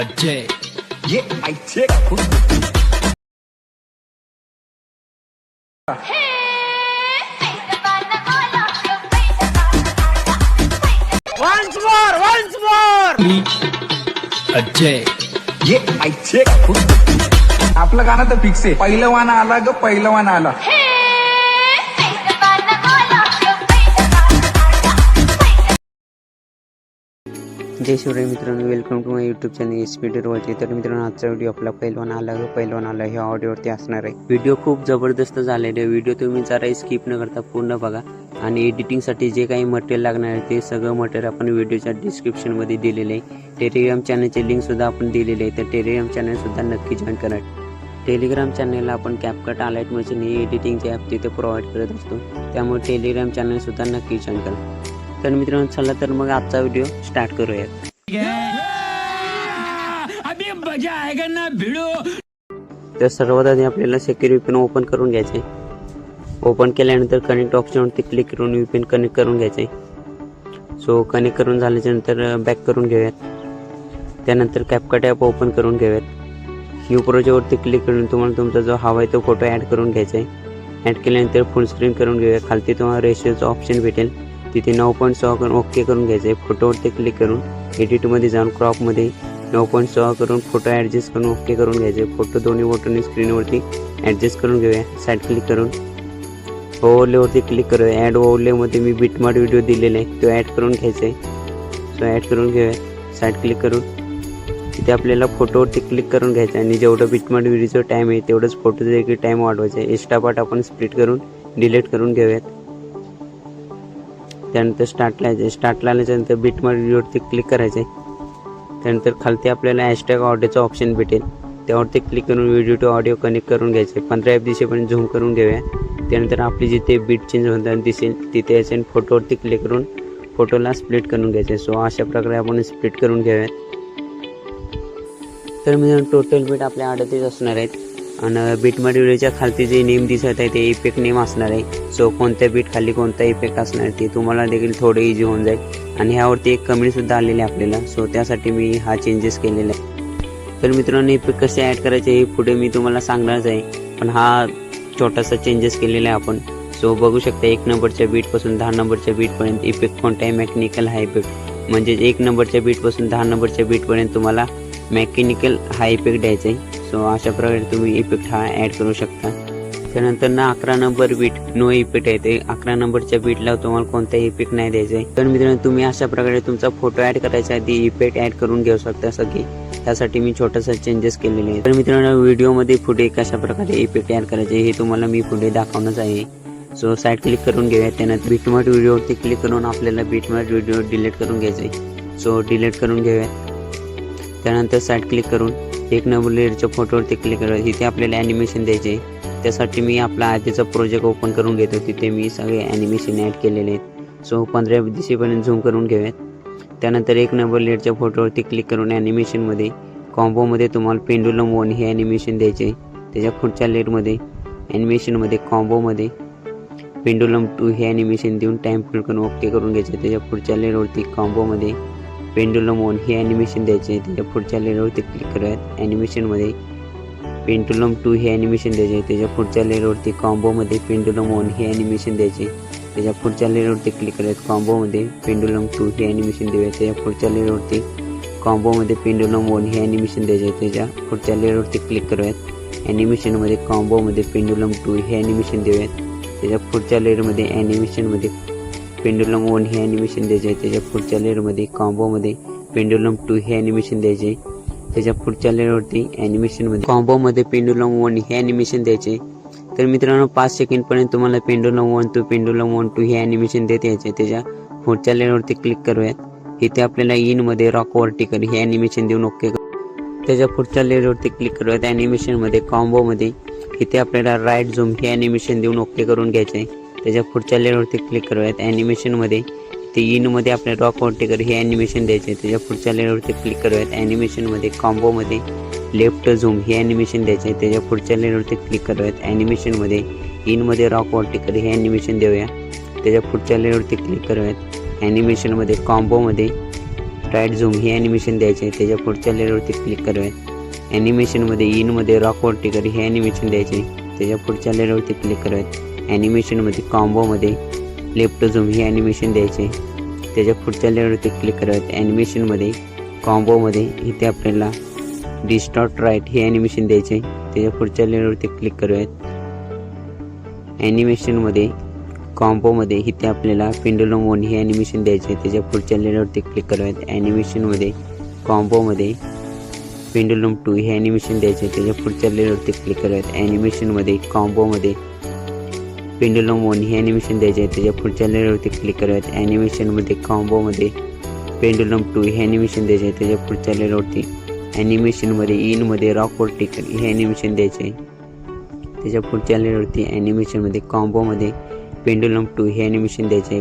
अजय. ये ऐचे खूप मी अजय. ये ऐचे खूप आपलं गाणं तर फिक्स आहे. पहिलं वाना आला ग पहिलं वाना आला. जय शिवराय मित्रांनो welcome to my YouTube channel S P वरती तर मित्रांनो आजचा व्हिडिओ आपला पहिलवान आला ग पहिलवान आला ह्या ऑडिओवरती असणार आहे. व्हिडिओ खूप जबरदस्त झालेला आहे. व्हिडिओ तुम्ही जरा स्किप न करता पूर्ण बघा. आणि एडिटिंगसाठी जे काही मटेरियल लागणार आहे ते सगळं मटेरियल आपण व्हिडिओच्या डिस्क्रिप्शनमध्ये दिलेलं आहे. टेलिग्राम चॅनलचे लिंकसुद्धा आपण दिलेले आहे. तर टेलिग्राम चॅनलसुद्धा नक्की जॉईन करा. टेलिग्राम चॅनलला आपण कॅपकट आलाईट मशीन हे एडिटिंगचे ॲप तिथे प्रोव्हाइड करत असतो. त्यामुळे टेलिग्राम चॅनलसुद्धा नक्की जॉईन करा. तर मित्रांनो चला तर मग आजचा व्हिडिओ स्टार्ट करूयात. तर सर्वात आधी आपल्याला सेक्युर व्हीपीन ओपन करून घ्यायचे ओपन केल्यानंतर कनेक्ट ऑप्शनवरती क्लिक करून व्हीपीन कनेक्ट करून घ्यायचे सो कनेक्ट करून झाल्याच्यानंतर बॅक करून घेऊयात. त्यानंतर कॅपकट ॲप ओपन करून घेऊयात. न्यू प्रोजेक्टवरती क्लिक करून तुम्हाला तुमचा जो हवा आहे तो फोटो ॲड करून घ्यायचा आहे ॲड केल्यानंतर फुल स्क्रीन करून घेऊया खालती तुम्हाला रेशिओचं ऑप्शन भेटेल. तिथे नऊ पॉईंट सहा करून ओके करून घ्यायचं. आहे फोटोवरती क्लिक करून एडिटमध्ये जाऊन क्रॉपमध्ये नऊ पॉईंट सहा करून फोटो ॲडजस्ट करून ओके करून घ्यायचे. फोटो दोन्ही फोटोने स्क्रीनवरती ॲडजस्ट करून घेऊया. साईड क्लिक करून ओवरलेवरती क्लिक करूया. ॲड ओवरलेमध्ये मी बिटमार्ट व्हिडिओ दिलेला आहे. तो ॲड करून घ्यायचा आहे. तो ॲड करून घेऊया. साईड क्लिक करून तिथे आपल्याला फोटोवरती क्लिक करून घ्यायचं आहे. आणि जेवढं बिटमार्ट व्हिडिओचं टाईम आहे तेवढंच फोटोचं देखील टाईम वाढवायचा आहे. एक्स्ट्रा पार्ट आपण स्प्लिट करून डिलीट करून घेऊयात. त्यानंतर स्टार्टला यायचं. स्टार्टला आल्याच्यानंतर बिटमार्ट व्हिडिओवरती क्लिक करायचं आहे त्यानंतर खालती आपल्याला हॅशटॅग ऑडिओचं ऑप्शन भेटेल. त्यावरती क्लिक करून व्हिडिओ टू ऑडिओ कनेक्ट करून घ्यायचे पंधरा एफ दिवशीपर्यंत झूम करून घेऊया. त्यानंतर आपली जिथे बीट चेंज होताना दिसेल तिथे यायचे आणि फोटोवरती क्लिक करून फोटोला स्प्लिट करून घ्यायचे सो अशा प्रकारे आपण स्प्लिट करून घेऊयात. तर मी टोटल बीट आपल्या अडतीस असणार आहेत. आणि बीटमध्ये व्हिडिओच्या खालती जे नेम दिसत आहे ते इफेक्ट नेम असणार आहे. सो कोणत्या बीट खाली कोणता इफेक्ट असणार आहे ते तुम्हाला देखील थोडं इझी होऊन जाईल. आणि ह्यावरती एक कमेंटसुद्धा आलेली आहे आपल्याला. सो त्यासाठी मी हा चेंजेस केलेला आहे. तर मित्रांनो इफेक्ट कसे ॲड करायचे हे पुढे मी तुम्हाला सांगणारच आहे. पण हा छोटासा चेंजेस केलेला आहे आपण. सो बघू शकता एक नंबरच्या बीटपासून दहा नंबरच्या बीटपर्यंत इफेक्ट कोणताही मेकॅनिकल हा इफेक्ट म्हणजे एक नंबरच्या बीटपासून दहा नंबरच्या बीटपर्यंत तुम्हाला मेकॅनिकल हा इफेक्ट द्यायचा आहे. सो अशा प्रकारे तुम्ही इफेक्ट हा ॲड करू शकता. त्यानंतर ना अकरा नंबर बीट नो इफेक्ट आहे ते. अकरा नंबरच्या बीटला तुम्हाला कोणताही इफेक्ट नाही द्यायचा आहे. तर मित्रांनो तुम्ही अशा प्रकारे तुमचा फोटो ॲड आहे आधी इफेक्ट ॲड करून घेऊ शकता सगळी त्यासाठी मी छोटासा चेंजेस केलेले आहे तर मित्रांनो व्हिडिओमध्ये पुढे कशा प्रकारे इफेक्ट ॲड करायचे हे तुम्हाला मी पुढे दाखवणंच आहे. सो साईड क्लिक करून घेऊया. त्यानंतर बीटमार्ट व्हिडिओवरती क्लिक करून आपल्याला बीटमार्ट व्हिडिओ डिलीट करून घ्यायचा आहे. सो डिलीट करून घेऊया. त्यानंतर साईड क्लिक करून एक नंबर लेअरच्या फोटोवरती क्लिक करायचं इथे आपल्याला ॲनिमेशन द्यायचे. त्यासाठी मी आपला आधीचा प्रोजेक्ट ओपन करून घेतो तिथे मी सगळे ॲनिमेशन ॲड केलेले आहेत. सो पंधरा दिशेपर्यंत झूम करून घेऊयात. त्यानंतर एक नंबर लेअरच्या फोटोवरती क्लिक करून ॲनिमेशनमध्ये कॉम्बोमध्ये तुम्हाला पेंडुलम वन हे ॲनिमेशन द्यायचे. त्याच्या पुढच्या लेटमध्ये ॲनिमेशनमध्ये कॉम्बोमध्ये पेंडुलम टू हे ॲनिमेशन देऊन टाईम फिल करून ओके करून घ्यायचे. त्याच्या पुढच्या लेटवरती कॉम्बोमध्ये पेंडुलम वन हे ॲनिमेशन द्यायचे. त्याच्या पुढच्या लेअरवरती क्लिक करूयात ॲनिमेशनमध्ये पेंडुलम टू हे ॲनिमेशन द्यायचे. त्याच्या पुढच्या लेअरवरती कॉम्बोमध्ये पेंडुलम हे ॲनिमेशन द्यायचे. त्याच्या पुढच्या लेअरवरती क्लिक करायचं कॉम्बोमध्ये पेंडुलम टू हे ॲनिमेशन देऊया. त्याच्या पुढच्या लेअरवरती कॉम्बोमध्ये पेंडुलम वन हे ॲनिमेशन द्यायचे. त्याच्या पुढच्या लेअरवरती क्लिक करूयात ॲनिमेशनमध्ये कॉम्बोमध्ये पेंडुलम टू हे ॲनिमेशन देऊयात त्याच्या पुढच्या लेअरमध्ये ॲनिमेशनमध्ये पेंडुलम वन हे ॲनिमेशन द्यायचे त्याच्या पुढच्या लेअरमध्ये कॉम्बोमध्ये पेंडुलम टू हे ॲनिमेशन द्यायचे त्याच्या पुढच्या लेअरवरती ॲनिमेशनमध्ये कॉम्बोमध्ये पेंडुलम वन हे ॲनिमेशन द्यायचे तर मित्रांनो पाच सेकंडपर्यंत तुम्हाला pendulum one two pendulum one two हे ॲनिमेशन देत यायचे त्याच्या पुढच्या लेअरवरती क्लिक करूयात. इथे आपल्याला इनमध्ये रॉक वर्टिकल हे ॲनिमेशन देऊन ओके त्याच्या पुढच्या लेअरवरती क्लिक करूयात. ॲनिमेशनमध्ये कॉम्बोमध्ये इथे आपल्याला राईट झूम हे ॲनिमेशन देऊन ओके करून घ्यायचं आहे त्याच्या पुढच्या लेअरवरती क्लिक करूयात. ॲनिमेशनमध्ये ते इनमध्ये आपल्या रॉक वर्टिकल हे ॲनिमेशन द्यायचे त्याच्या पुढच्या लेअरवरती क्लिक करूयात. ॲनिमेशनमध्ये कॉम्बोमध्ये लेफ्ट झूम हे ॲनिमेशन द्यायचे आहे त्याच्या पुढच्या लेअरवरती क्लिक करूयात. ॲनिमेशनमध्ये इनमध्ये रॉक वॉन्टेकर हे ॲनिमेशन देऊया. त्याच्या पुढच्या लेअरवरती क्लिक करूयात. ॲनिमेशनमध्ये कॉम्बोमध्ये राईट झूम हे ॲनिमेशन द्यायचे आहे त्याच्या पुढच्या लेअरवरती क्लिक करूयात. ॲनिमेशनमध्ये इनमध्ये रॉक वॉन्टेकर हे ॲनिमेशन द्यायचे त्याच्या पुढच्या लेअरवरती क्लिक करावेत ॲनिमेशनमध्ये कॉम्बोमध्ये लेफ्ट झूम हे ॲनिमेशन द्यायचे. त्याच्या पुढच्या लेअरवरती क्लिक करावेत ॲनिमेशनमध्ये कॉम्बोमध्ये इथे आपल्याला डिस्टॉर्ट राईट हे ॲनिमेशन द्यायचे. त्याच्या पुढच्या लेअरवरती क्लिक करूयात. ॲनिमेशनमध्ये कॉम्बोमध्ये इथे आपल्याला पेंडुलम वन हे ॲनिमेशन द्यायचे. त्याच्या पुढच्या लेअरवरती क्लिक करावेत ॲनिमेशनमध्ये कॉम्बोमध्ये पेंडुलम टू हे ॲनिमेशन द्यायचे. त्याच्या पुढच्या लेअरवरती क्लिक करूयात. ॲनिमेशनमध्ये कॉम्बोमध्ये पेंडुलम वन हे ॲनिमेशन द्यायचे त्याच्या पुढच्या लेअरवरती क्लिक करायचं ॲनिमेशनमध्ये कॉम्बोमध्ये पेंडुलम टू हे ॲनिमेशन द्यायचे त्याच्या पुढच्या लेअरवरती ॲनिमेशनमध्ये इनमध्ये रॉक टिकर हे ॲनिमेशन द्यायचे त्याच्या पुढच्या लेअरवरती ॲनिमेशनमध्ये कॉम्बोमध्ये पेंडुलम टू हे ॲनिमेशन द्यायचे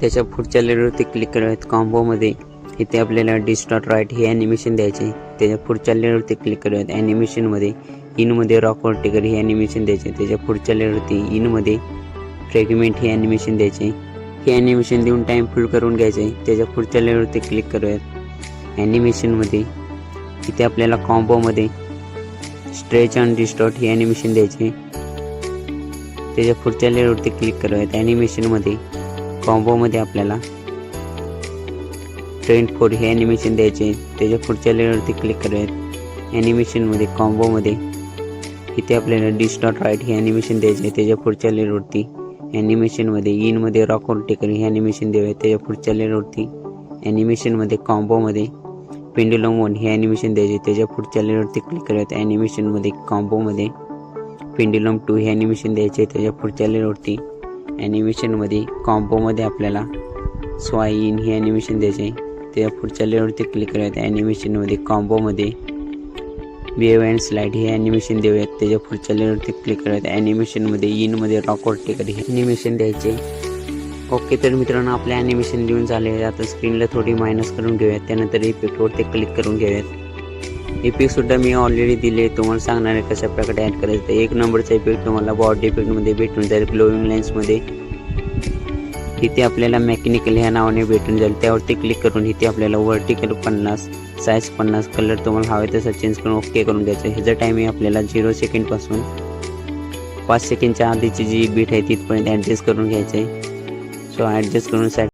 त्याच्या पुढच्या लेअरवरती क्लिक करायचं कॉम्बोमध्ये इथे आपल्याला डिस्टॉट राईट हे ॲनिमेशन द्यायचे त्याच्या पुढच्या लेअरवरती क्लिक करावेत ॲनिमेशनमध्ये इनमध्ये रॉक वर्टिकल हे ॲनिमेशन द्यायचे. त्याच्या पुढच्या लेअरवरती इनमध्ये फ्रॅगमेंट हे ॲनिमेशन द्यायचे. हे ॲनिमेशन देऊन टाईम फुल करून घ्यायचे. त्याच्या पुढच्या लेअरवरती क्लिक करूयात. ॲनिमेशनमध्ये इथे आपल्याला कॉम्बोमध्ये स्ट्रेच अँड डिस्टॉट हे ॲनिमेशन द्यायचे. त्याच्या पुढच्या लेअरवरती क्लिक करावेत ॲनिमेशनमध्ये कॉम्बोमध्ये आपल्याला ट्रेंड फोर हे ॲनिमेशन द्यायचे. त्याच्या पुढच्या लेअरवरती क्लिक करूयात. ॲनिमेशनमध्ये कॉम्बोमध्ये इथे आपल्याला डिस्टॉट राईट हे ॲनिमेशन द्यायचे त्याच्या पुढच्या लेअरवरती ॲनिमेशनमध्ये इनमध्ये रॉक वर्टिकल हे ॲनिमेशन द्यावे त्याच्या पुढच्या लेअरवरती ॲनिमेशनमध्ये कॉम्बोमध्ये पेंडुलम वन हे ॲनिमेशन द्यायचे त्याच्या पुढच्या लेअरवरती क्लिक करायचं ॲनिमेशनमध्ये कॉम्बोमध्ये पेंडुलम टू हे ॲनिमेशन द्यायचे त्याच्या पुढच्या लेअरवरती ॲनिमेशनमध्ये कॉम्बोमध्ये आपल्याला स्वाय इन हे ॲनिमेशन द्यायचे त्याच्या पुढच्या लेअरवरती क्लिक करायचं ॲनिमेशनमध्ये कॉम्बोमध्ये वेव अँड स्लाईड हे ॲनिमेशन देऊयात त्याच्या पुढच्या लेअरवरती क्लिक करायचं. ॲनिमेशनमध्ये इनमध्ये रॉक टेकर हे ॲनिमेशन द्यायचे. ओके तर मित्रांनो आपले ॲनिमेशन देऊन झाले. आता स्क्रीनला थोडी मायनस करून घेऊयात. त्यानंतर इफेक्टवरती क्लिक करून घेऊयात. इफेक्टसुद्धा मी ऑलरेडी दिले. तुम्हाला सांगणार आहे कशा प्रकारे ॲड करायचं. एक नंबरचा इफेक्ट तुम्हाला बॉडी इफेक्टमध्ये भेटून जाईल. ग्लोविंग लाईन्समध्ये इथे आपल्याला मेकॅनिकल ह्या नावाने भेटून जाईल. त्यावरती क्लिक करून इथे आपल्याला वर्टिकल पन्नास साईज पन्नास कलर तुम्हाला हवे तसं चेंज करून ओके करून घ्यायचं. ह्याचं टायमिंग आपल्याला झिरो सेकंडपासून पाच सेकंडच्या आधीची जी बीट आहे तिथपर्यंत ॲडजस्ट करून घ्यायचं आहे सो ॲडजस्ट करून साईड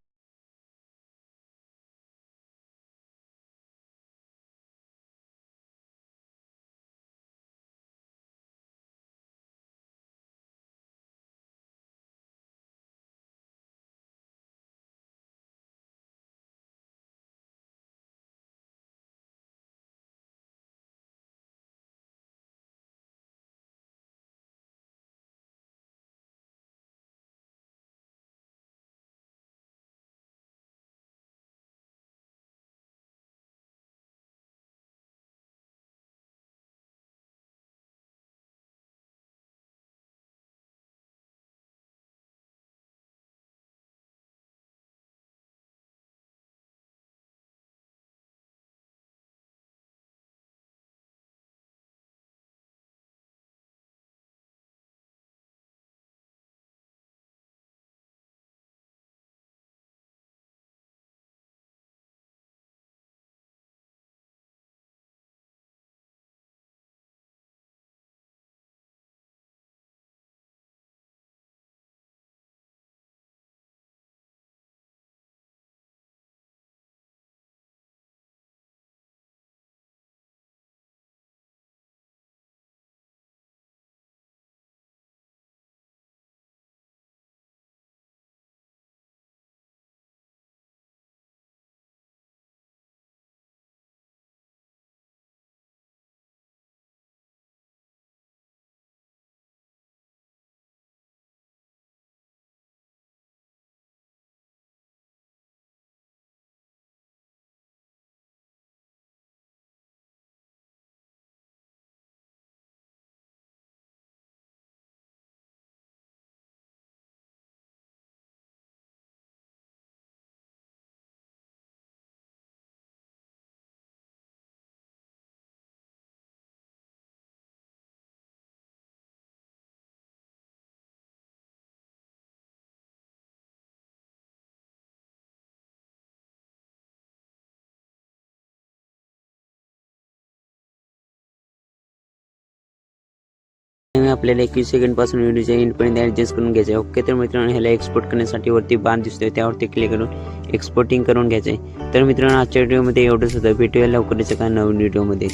आपल्याला एकवीस सेकंडपासून व्हिडिओच्या एंडपर्यंत ॲडजस्ट करून घ्यायचं आहे ओके तर मित्रांनो ह्याला एक्सपोर्ट करण्यासाठी वरती बांध दिसतोय. त्यावरती क्लिक करून एक्सपोर्टिंग करून घ्यायचं आहे तर मित्रांनो आजच्या व्हिडिओमध्ये एवढंच होतं. भेटूया लवकरच एका नवीन व्हिडिओमध्ये